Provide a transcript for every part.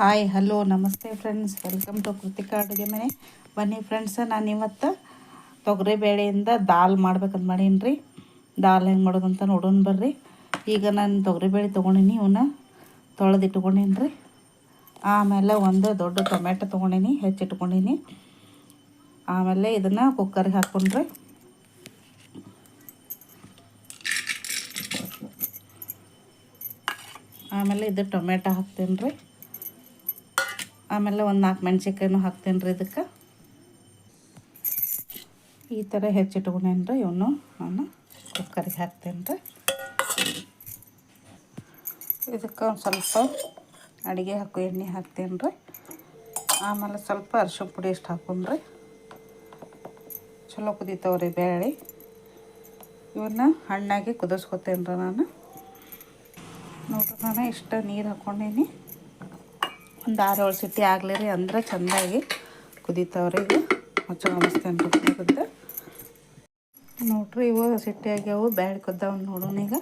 Hi hello ನಮಸ್ತೆ friends welcome to Krithika ಅಡುಗೆ ಮನೆ. ಬನ್ನಿ ಫ್ರೆಂಡ್ಸ್ ನಾನು ಇವತ್ತು ತೊಗರಿ ಬೇಳೆಯಿಂದ ದಾಲ್ ಮಾಡ್ಬೇಕಂತ ಮಾಡೀನಿ ರೀ ದಾಲ್ ಹೆಂಗೆ ಮಾಡೋದಂತ ನೋಡೋಣ ಬರ್ರಿ. ಈಗ ನಾನು ತೊಗರಿಬೇಳೆ ತೊಗೊಂಡೀನಿ ಇವನ್ನ ತೊಳೆದಿಟ್ಕೊಂಡೀನಿ ರೀ ಆಮೇಲೆ ಒಂದು ದೊಡ್ಡ ಟೊಮೆಟೊ ತೊಗೊಂಡೀನಿ, ಹೆಚ್ಚಿಟ್ಕೊಂಡೀನಿ. ಆಮೇಲೆ ಇದನ್ನು ಕುಕ್ಕರ್ಗೆ ಹಾಕ್ಕೊಂಡ್ರಿ. ಆಮೇಲೆ ಇದು ಟೊಮೆಟೊ ಹಾಕ್ತೀನಿ ರೀ ಆಮೇಲೆ ಒಂದು ನಾಲ್ಕು ಮೆಣಸಿನ್ಕಾಯಿನೂ ಹಾಕ್ತೇನೆ ರೀ ಇದಕ್ಕೆ. ಈ ಥರ ಹೆಚ್ಚಿಟ್ಕೊಂಡೇನು ರೀ ಇವನು. ನಾನು ಕುಕ್ಕರಿಗೆ ಹಾಕ್ತೇನೆ ರೀ ಇದಕ್ಕೆ ಒಂದು ಸ್ವಲ್ಪ ಅಡುಗೆ ಹಾಕು, ಎಣ್ಣೆ ಹಾಕ್ತೇನೆ ರೀ ಆಮೇಲೆ ಸ್ವಲ್ಪ ಅರ್ಶು ಪುಡಿ ಇಷ್ಟು ಹಾಕೊಂಡ್ರಿ. ಚಲೋ ಕುದೀತಾವ್ರಿ ಬೇಳೆ ಇವನ್ನ ಹಣ್ಣಾಗಿ ಕುದಿಸ್ಕೊತೇನೆ ರೀ ನಾನು. ನೋಡ್ರಿ ನಾನು ಇಷ್ಟ ನೀರು ಹಾಕ್ಕೊಂಡೀನಿ ಒಂದು ಆರು ಏಳು ಸಿಟಿ ಆಗಲಿ ರೀ ಅಂದ್ರೆ ಚೆಂದಾಗಿ ಕುದೀತಾವ್ರಿ ಈಗ. ಚಲೋ ಅನಿಸ್ತೇನೆ ರೀ ಕುದಿದ್ದೆ ನೋಡ್ರಿ ಇವು ಸಿಟ್ಟಿ ಆಗ್ಯಾವು ಬ್ಯಾಡ್ ಕುದ್ದಾವ ನೋಡೋಣ ಈಗ.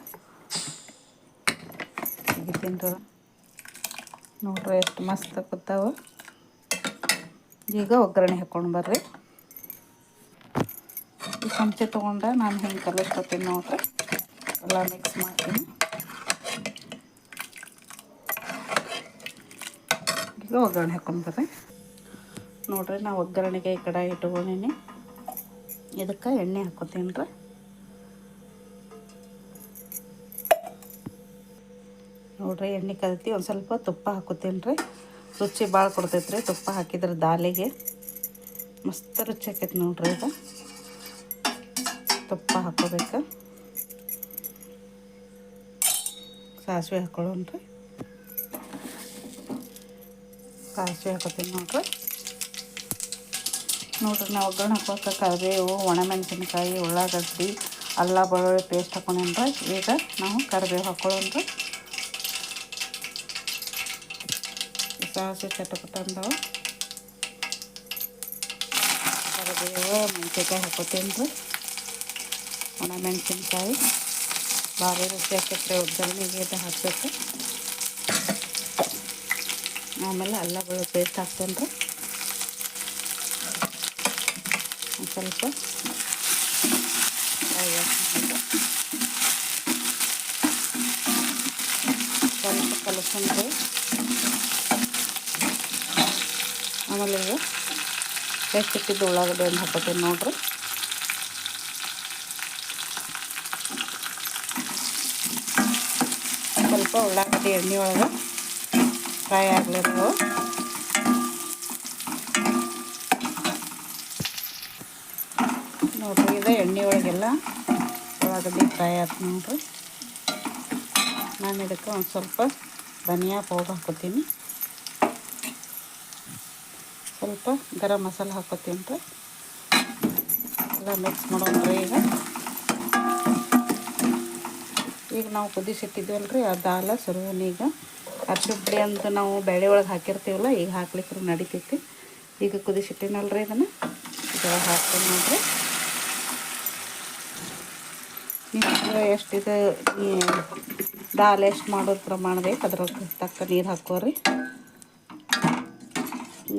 ತೆಗಿತೀನಿ ನೋಡ್ರಿ ಎಷ್ಟು ಮಸ್ತ್ ಕುದ್ದಾವ. ಈಗ ಒಗ್ಗರಣೆ ಹಾಕ್ಕೊಂಡು ಬರ್ರಿ. ಈ ಚಮಚೆ ತೊಗೊಂಡ್ರೆ ನಾನು ಹಿಂಗೆ ಕಲಿಸ್ಕೊತೀನಿ ನೋಡ್ರಿ. ಎಲ್ಲ ಮಿಕ್ಸ್ ಮಾಡ್ತೀನಿ. ಈಗ ಒಗ್ಗರಣೆ ಹಾಕೊಂಡು ಬರ್ರಿ ನೋಡ್ರಿ, ನಾವು ಒಗ್ಗರಣೆಗೆ ಈ ಕಡೆ ಇಟ್ಕೊಂಡೀನಿ. ಇದಕ್ಕೆ ಎಣ್ಣೆ ಹಾಕ್ಕೊತೀನಿ ರೀ. ನೋಡ್ರಿ, ಎಣ್ಣೆ ಕದತಿ ಒಂದು ಸ್ವಲ್ಪ ತುಪ್ಪ ಹಾಕೋತೀನಿ ರೀ. ರುಚಿ ಭಾಳ ಕೊಡ್ತೈತೆ ರೀ ತುಪ್ಪ ಹಾಕಿದ್ರೆ ದಾಲಿಗೆ. ಮಸ್ತ್ ರುಚಿ ಆಕೈತೆ ನೋಡ್ರಿ ಇದು. ತುಪ್ಪ ಹಾಕೋಬೇಕು. ಸಾಸಿವೆ ಹಾಕೊಳ್ಳೋಣ ರೀ. ಸಾಸಿವೆ ಹಾಕೋತೀನಿ ನೋಡ್ರಿ. ನೋಡ್ರಿ, ನಾವು ಒಗ್ಗರಣೆ ಹಾಕೋಕೆ ಕರಿಬೇವು, ಒಣಮೆಣಸಿನ್ಕಾಯಿ, ಉಳ್ಳಾಗಡ್ಡಿ, ಅಲ್ಲ ಬೆಳ್ಳುಳ್ಳಿ ಪೇಸ್ಟ್ ಹಾಕೊಂಡೇನ್ರಿ. ಈಗ ನಾವು ಕರಿಬೇವು ಹಾಕೊಳ್ಳೋಣ್ರಿ. ಸಾಸಿ ಚಟಪಟ ಅಂದವು ಕರಿಬೇವು, ಮೆಣಸಿನ್ಕಾಯಿ ಹಾಕೋತೀನಿ ರೀ ಒಣಮೆಣಸಿನ್ಕಾಯಿ. ಭಾರಿ ರುಚಿ ಹಾಕೈತೆ ಒಗ್ಗರಣೆಗೆ ಹಾಕಬೇಕು. ಆಮೇಲೆ ಅಲ್ಲ ಬೆಳ್ಳುಳ್ಳಿ ಪೇಸ್ಟ್ ಹಾಕ್ತೇನೆ ರೀ ಸ್ವಲ್ಪ ಸ್ವಲ್ಪ ಕಲಸ್ಕೊಂಡ್ರಿ ಆಮೇಲೆ ಈಗ ಇಟ್ಟಿದ್ದು ಉಳ್ಳಾಗಡ್ಡೆ ಒಂದು ಹಾಕೋತೀನಿ ನೋಡ್ರಿ. ಸ್ವಲ್ಪ ಉಳ್ಳಾಗಡ್ಡಿ ಎಣ್ಣೆ ಒಳಗೆ ಫ್ರೈ ಆಗಲಿರೋ ನೋಡ್ರಿ, ಇದು ಎಣ್ಣೆ ಒಳಗೆಲ್ಲ ಉಳ್ಳಾಗಡ್ಡಿ ಫ್ರೈ ಆಯ್ತು ನೋಡ್ರಿ. ನಾನು ಇದಕ್ಕೆ ಒಂದು ಸ್ವಲ್ಪ ಧನಿಯಾ ಪೌಡ್ರ್ ಹಾಕೋತೀನಿ. ಸ್ವಲ್ಪ ಗರಂ ಮಸಾಲೆ ಹಾಕೋತೀನಿ ರೀ ಎಲ್ಲ ಮಿಕ್ಸ್ ಮಾಡೋಣ್ರಿ ಈಗ. ಈಗ ನಾವು ಕುದಿಸಿಟ್ಟಿದ್ವಲ್ಲ ರೀ ಆ ದಾಲ ಸುರುವನ್ ಈಗ ಅರ್ಶಿಣ ಪುಡಿ ಅಂತ ನಾವು ಬೇಳೆ ಒಳಗೆ ಹಾಕಿರ್ತೀವಲ್ಲ, ಈಗ ಹಾಕ್ಲಿಕ್ಕೆ ನಡಿತೈತಿ. ಈಗ ಕುದಿಸಿಟ್ಟಿನಲ್ರಿ ಇದನ್ನು. ಇದೊಳಗೆ ಹಾಕ್ತೀನಿ ನೋಡ್ರಿ. ನೀವು ಎಷ್ಟಿದೆ ದಾಲ್ ಎಷ್ಟು ಮಾಡೋದು ಬೇಕು ಅದ್ರ ತಕ್ಕ ನೀರು ಹಾಕೋರಿ.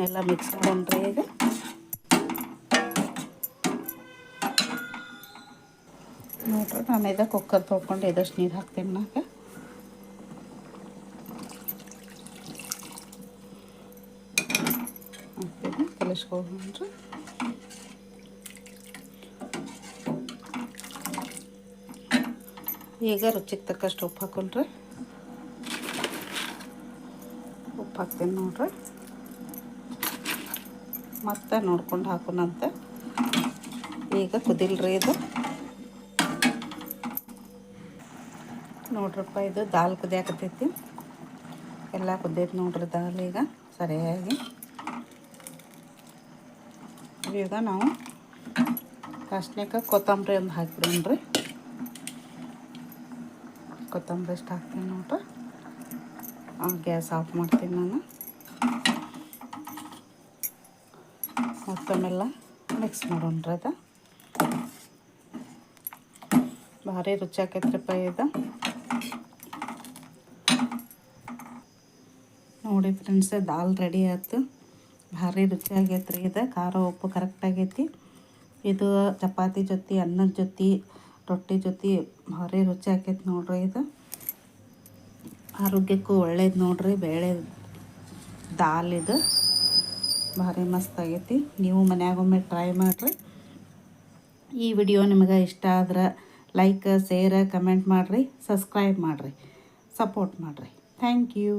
ಎಲ್ಲ ಮಿಕ್ಸ್ ಮಾಡೋಣ್ರಿ ಈಗ. ನೋಡ್ರಿ, ನಾನು ಇದು ಕುಕ್ಕರ್ ತೊಳ್ಕೊಂಡು ಇದಷ್ಟು ನೀರು ಹಾಕ್ತೀನಿ ನಾಕ. ಕಲಿಸ್ಕೊಂಡ್ರಿ ಈಗ ರುಚಿಗೆ ತಕ್ಕಷ್ಟು ಉಪ್ಪು ಹಾಕೊಂಡ್ರೆ ಉಪ್ಪು ಹಾಕ್ತೀನಿ ನೋಡ್ರಿ. ಮತ್ತೆ ನೋಡ್ಕೊಂಡು ಹಾಕೋಣಂತ ಈಗ ಕುದಿಲ್ರಿ ಇದು. ನೋಡ್ರಪ್ಪ, ಇದು ದಾಲ್ ಕುದಿಯಾಕತ್ತೈತಿ. ಎಲ್ಲ ಕುದ್ದೈತಿ ನೋಡ್ರಿ ದಾಲ್ ಈಗ, ಸರಿಯಾಗಿ. ಈಗ ನಾವು ಲಾಸ್ಟ್ನಾಗ ಕೊತ್ತಂಬರಿ ಒಂದು ಹಾಕಿಬಿಡೋಣ್ರಿ ಕೊತ್ತಂಬರಿ ಎಷ್ಟು ಹಾಕ್ತೀನಿ ನೋಡ್ರಿ. ಗ್ಯಾಸ್ ಆಫ್ ಮಾಡ್ತೀನಿ ನಾನು. ಮತ್ತೊಮ್ಮೆಲ್ಲ ಮಿಕ್ಸ್ ಮಾಡೋಣ್ರಿ ಅದು. ಭಾರಿ ರುಚಿ ಆಕೈತ್ರಿಪ್ಪ ಇದು. ನೋಡಿ ಫ್ರೆಂಡ್ಸ್ ದಾಲ್ ರೆಡಿ ಆಯ್ತು. ಭಾರಿ ರುಚಿ ಆಗೈತೆ ರೀ ಇದು. ಖಾರ, ಉಪ್ಪು ಕರೆಕ್ಟ್ ಆಗೈತಿ. ಇದು ಚಪಾತಿ ಜೊತೆ, ಅನ್ನದ ಜೊತೆ, ರೊಟ್ಟಿ ಜೊತೆ ಭಾರಿ ರುಚಿ ಆಕೈತಿ ನೋಡ್ರಿ ಇದು. ಆರೋಗ್ಯಕ್ಕೂ ಒಳ್ಳೇದು ನೋಡ್ರಿ. ಬೇಳೆ ದಾಲ್ ಇದು ಭಾರಿ ಮಸ್ತ್ ಆಗೈತಿ. ನೀವು ಮನ್ಯಾಗೊಮ್ಮೆ ಟ್ರೈ ಮಾಡಿರಿ. ಈ ವಿಡಿಯೋ ನಿಮಗೆ ಇಷ್ಟ ಆದ್ರೆ ಲೈಕ್ ಶೇರ್ ಕಮೆಂಟ್ ಮಾಡಿರಿ ಸಬ್ಸ್ಕ್ರೈಬ್ ಮಾಡಿರಿ. ಸಪೋರ್ಟ್ ಮಾಡಿರಿ. Thank you